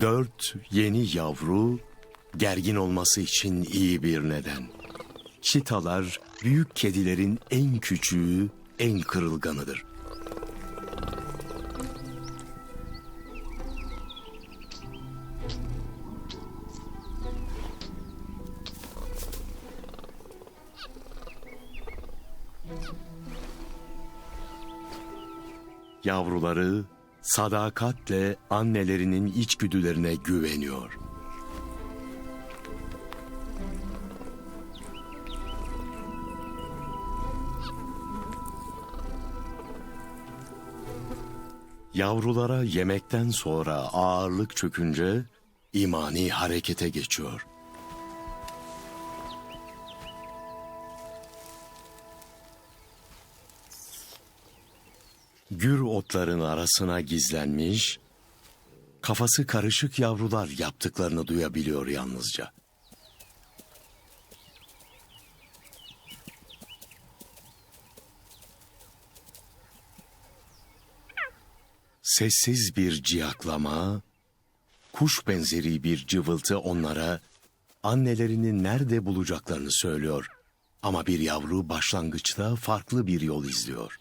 Dört yeni yavru gergin olması için iyi bir neden. Çitalar büyük kedilerin en küçüğü, en kırılganıdır. Yavruları sadakatle annelerinin içgüdülerine güveniyor. Yavrulara yemekten sonra ağırlık çökünce imani harekete geçiyor. Gür otların arasına gizlenmiş, kafası karışık yavrular yaptıklarını duyabiliyor yalnızca. Sessiz bir ciyaklama, kuş benzeri bir cıvıltı onlara annelerini nerede bulacaklarını söylüyor. Ama bir yavru başlangıçta farklı bir yol izliyor.